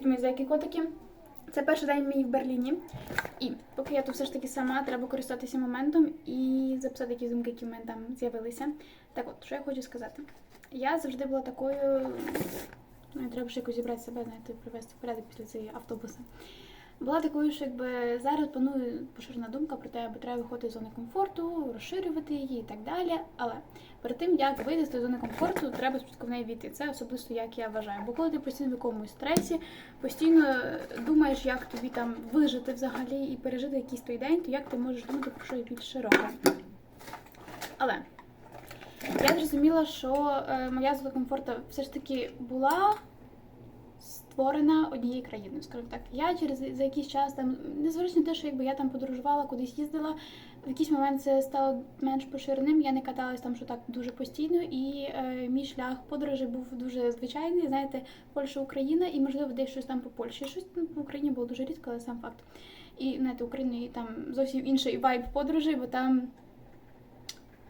Привіт, мої зайки котики. Це перший день мій в Берліні. І поки я тут все ж таки сама, треба користуватися моментом і записати якісь думки, які в мене там з'явилися. Так от, що я хочу сказати. Я завжди була такою. Ну, треба ще якось зібрати себе, знаєте, привести в порядок після цієї автобуса. Була такою, що якби зараз панує поширена думка про те, аби треба виходити з зони комфорту, розширювати її і так далі. Але перед тим як вийти з зони комфорту, треба спочатку в неї війти. Це особисто як я вважаю. Бо коли ти постійно в якомусь стресі, постійно думаєш, як тобі там вижити взагалі і пережити якийсь той день, то як ти можеш думати про щось більш широке. Але я зрозуміла, що е, моя зона комфорту все ж таки була створена однією країною, скажімо так. Я через за якийсь час там, незважаючи на те, що якби я там подорожувала, кудись їздила, в якийсь момент це стало менш поширеним. Я не каталась там, що так дуже постійно, і е, мій шлях подорожі був дуже звичайний. Знаєте, Польща, Україна, і можливо десь щось там по Польщі. Щось там по Україні було дуже рідко, але сам факт. І знаєте, Україні там зовсім інший вайб подорожі, бо там.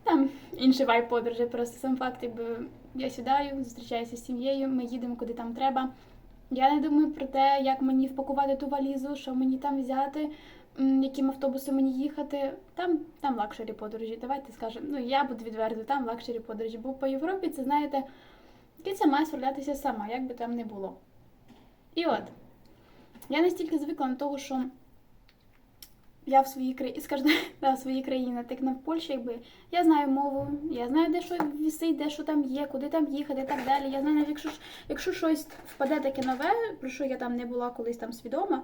Там інший вайб подорожі, просто сам факт, якби я сідаю, зустрічаюся з сім'єю, ми їдемо куди там треба. Я не думаю про те, як мені впакувати ту валізу, що мені там взяти, яким автобусом мені їхати. Там, там лакшері подорожі. Давайте скажемо. Ну я буду відверто, там лакшері подорожі. Бо по Європі це знаєте, ти це має справлятися сама, як би там не було. І от я настільки звикла на того, що я в своїй країні, скажімо, да, в своїй країні, так на Польщі, якби я знаю мову, я знаю, де що вісить, де що там є, куди там їхати і так далі. Я знаю, навіть якщо якщо щось впаде таке нове, про що я там не була колись там свідома,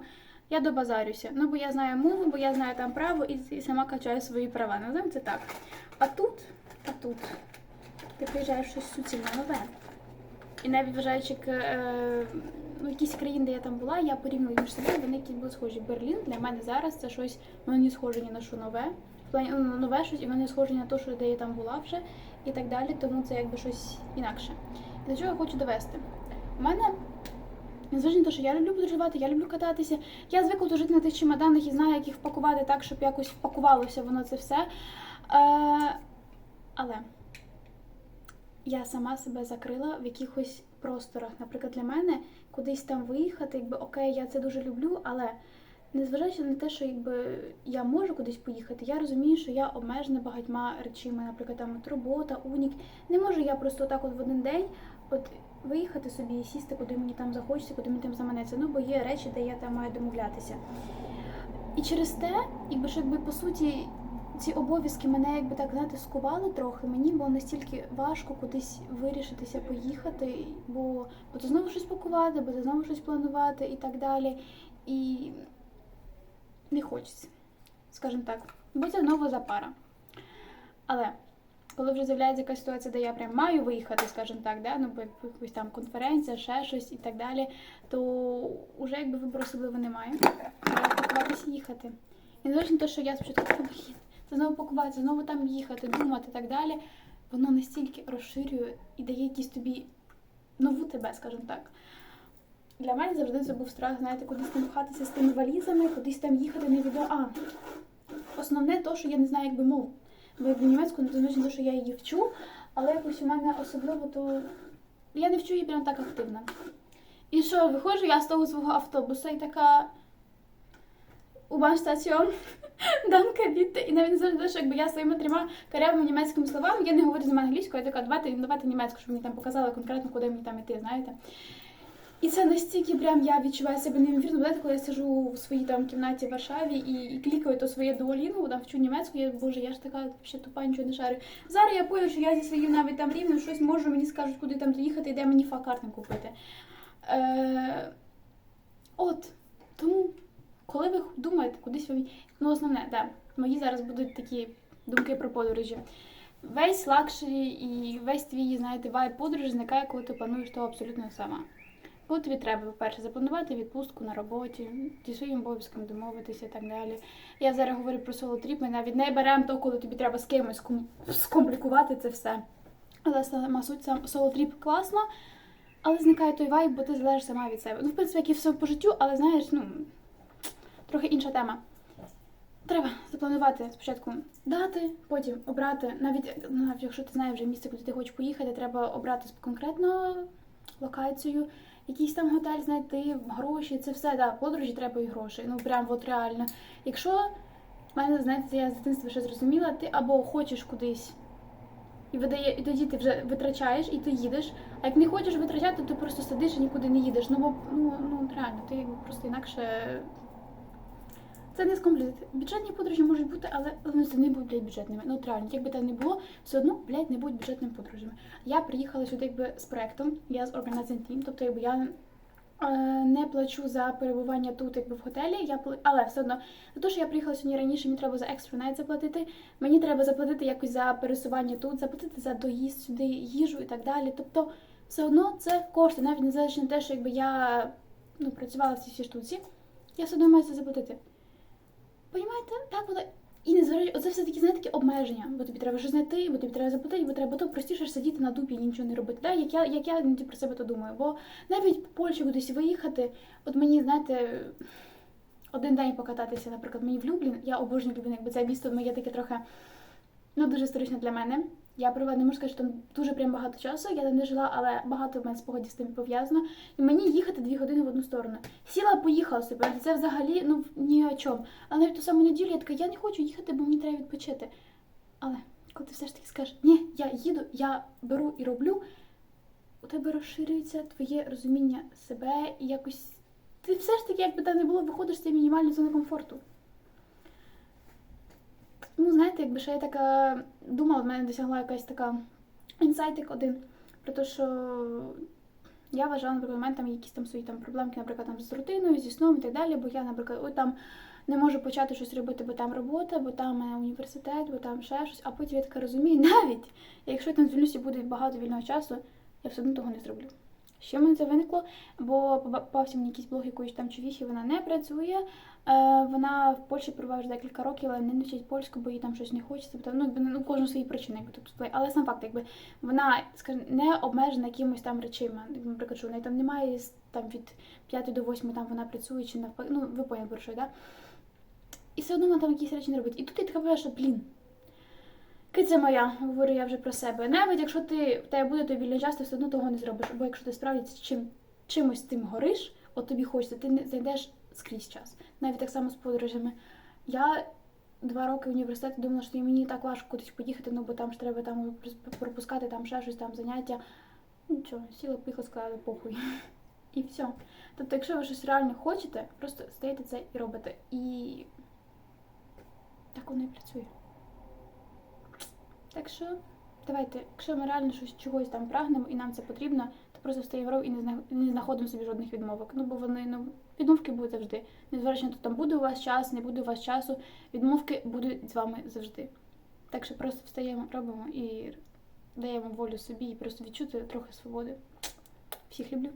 я добазарюся. Ну, бо я знаю мову, бо я знаю там право і, і сама качаю свої права. Називаємо це так. А тут, а тут ти приїжджаєш щось суцільно нове. І навіть вважаючи е, ну, якісь країни, де я там була, я порівнюю між собою, вони якісь були схожі. Берлін для мене зараз це щось, воно не схоже ні на що нове. В плані ну, нове щось, і воно не схоже на те, що де я там була вже, і так далі, тому це якби щось інакше. І до чого я хочу довести? У мене, незважаючи на те, що я люблю подорожувати, я люблю кататися, я звикла жити на тих чемоданах і знаю, як їх впакувати так, щоб якось впакувалося воно це все. Е, але я сама себе закрила в якихось просторах. Наприклад, для мене кудись там виїхати, якби окей, я це дуже люблю, але незважаючи на те, що якби я можу кудись поїхати, я розумію, що я обмежена багатьма речами, наприклад, там от робота, унік. Не можу я просто так от в один день от виїхати собі і сісти, куди мені там захочеться, куди мені там заманеться. Ну, бо є речі, де я там маю домовлятися. І через те, якби ж якби по суті, ці обов'язки мене якби так знаєте, скували трохи. Мені було настільки важко кудись вирішитися, поїхати, бо, бо знову щось пакувати, бо то знову щось планувати і так далі. І не хочеться, скажімо так. Бо це знову запара. Але коли вже з'являється якась ситуація, де я прям маю виїхати, скажімо так, да? ну, бо якась там конференція, ще щось і так далі, то вже якби вибору особливо немає. Треба їхати. І на те, що я спочатку блін, це знову пакуватися, знову там їхати, думати і так далі, воно настільки розширює і дає якісь тобі нову тебе, скажімо так. Для мене завжди це був страх, знаєте, кудись там пхатися з тими валізами, кудись там їхати невідомо. А основне то, що я не знаю, якби мову. Бо якби німецьку, не звичайно, те, що я її вчу, але якось у мене особливо, то я не вчу її прям так активно. І що, виходжу я з того свого автобуса і така у Bahnstation, Данка біте. І навіть завжди, що якби я своїми трьома карявими німецькими словами, я не говорю з ними англійською, я така, давайте, давайте німецьку, щоб мені там показали конкретно, куди мені там іти, знаєте. І це настільки прям я відчуваю себе неймовірно. Знаєте, коли я сижу в своїй там кімнаті в Варшаві і, і клікаю то своє дуолінгу, там вчу німецьку, я боже, я ж така ще тупа, нічого не шарю. Зараз я пою, що я зі своїм навіть там рівнем щось можу, мені скажуть, куди там доїхати, і де мені факартинг купити. Е, от, тому, коли ви думаєте, кудись ви. Ну, основне, да, мої зараз будуть такі думки про подорожі. Весь лакшері і весь твій, знаєте, вайб подорожі зникає, коли ти плануєш то абсолютно сама. Бо тобі треба, по-перше, запланувати відпустку на роботі, зі своїм обов'язком домовитися і так далі. Я зараз говорю про соло-тріп, ми навіть не беремо то, коли тобі треба з кимось ком- скомплікувати це все. Але сама суть сам соло-тріп класно, але зникає той вайб, бо ти залежиш сама від себе. Ну, в принципі, як і все по життю, але знаєш, ну трохи інша тема. Треба запланувати спочатку дати, потім обрати, навіть, навіть якщо ти знаєш вже місце, куди ти хочеш поїхати, треба обрати конкретно локацію якийсь там готель знайти, гроші, це все, да, подорожі треба і гроші. Ну прям от реально. Якщо в мене, знаєте, я з дитинства ще зрозуміла, ти або хочеш кудись. І видає, і тоді ти вже витрачаєш і ти їдеш. А як не хочеш витрачати, то ти просто сидиш і нікуди не їдеш. Ну бо ну, ну реально, ти просто інакше. Це не скомплізити. Бюджетні подорожі можуть бути, але вони не будуть бюджетними. Ну от реально, як би там не було, все одно, блядь, не будуть бюджетними подорожами. Я приїхала сюди якби з проектом, я з Organizing Team, тобто якби я е, не плачу за перебування тут, якби в готелі. Я але все одно за те, що я приїхала сьогодні раніше, мені треба за екстра найт заплатити. Мені треба заплатити якось за пересування тут, заплатити за доїзд сюди, їжу і так далі. Тобто, все одно це кошти, навіть незважаючи на те, що якби я ну, працювала в цій всій штуці, я все одно маю це заплатити. Понімаєте? Так воно. І не зважаючи, оце все такі, знаєте, такі обмеження, бо тобі треба щось знайти, бо тобі треба заплатити, бо треба то простіше ж сидіти на дупі і нічого не робити. Да? Як я, як я про себе то думаю. Бо навіть по Польщі кудись виїхати, от мені, знаєте, один день покататися, наприклад, мені в Люблін, я обожнюю Люблін, якби це місто моє таке трохи ну, дуже історичне для мене. Я провела, не можу сказати, що там дуже прям багато часу. Я там не жила, але багато в мене спогадів з тим пов'язано. І мені їхати дві години в одну сторону. Сіла, поїхала собі. Це взагалі ну ні о чому. Але навіть ту саму неділю я така, я не хочу їхати, бо мені треба відпочити. Але коли ти все ж таки скажеш, ні, я їду, я беру і роблю, у тебе розширюється твоє розуміння себе і якось. Ти все ж таки, якби там не було, виходиш з цієї мінімальної зони комфорту. Ну, знаєте, якби ще я така думала, в мене досягла якась така інсайтик один про те, що я вважала, наприклад, у мене там якісь там свої там проблемки, наприклад, там з рутиною, зі сном і так далі, бо я, наприклад, ой, там не можу почати щось робити, бо там робота, бо там університет, бо там ще щось, а потім я така розумію, навіть якщо я там звільнюся буде багато вільного часу, я все одно того не зроблю. Що в мене це виникло? Бо попався мені якийсь блог якоїсь там чувіхи, вона не працює. Е, вона в Польщі перебуває вже декілька років, але не вчить польську, бо їй там щось не хочеться. Тобто, ну, ну, кожен свої причини, якби впливає. Але сам факт, якби вона скажімо, не обмежена якимось там речима. Наприклад, що в неї там немає там від 5 до 8 там вона працює чи навпаки. Ну, ви поняли, про що, да? І все одно вона там якісь речі не робить. І тут я така що, блін. Киця моя, говорю я вже про себе. Навіть якщо ти в тебе буде той вільний час, ти все одно того не зробиш. Бо якщо ти справді чим, чимось тим гориш, от тобі хочеться, ти не знайдеш скрізь час. Навіть так само з подорожами. Я два роки в університеті думала, що мені так важко кудись поїхати, ну бо там ж треба там пропускати там ще щось, там заняття. Нічого, сіла, поїхала, сказала, похуй. І все. Тобто, якщо ви щось реально хочете, просто стаєте це і робите. І так воно і працює. Так що, давайте, якщо ми реально щось чогось там прагнемо і нам це потрібно, то просто встаємо ров і не, зна- не знаходимо собі жодних відмовок. Ну, бо вони, ну, відмовки будуть завжди. Незважаючи на те, там буде у вас час, не буде у вас часу, відмовки будуть з вами завжди. Так що просто встаємо, робимо і даємо волю собі і просто відчути трохи свободи. Всіх люблю.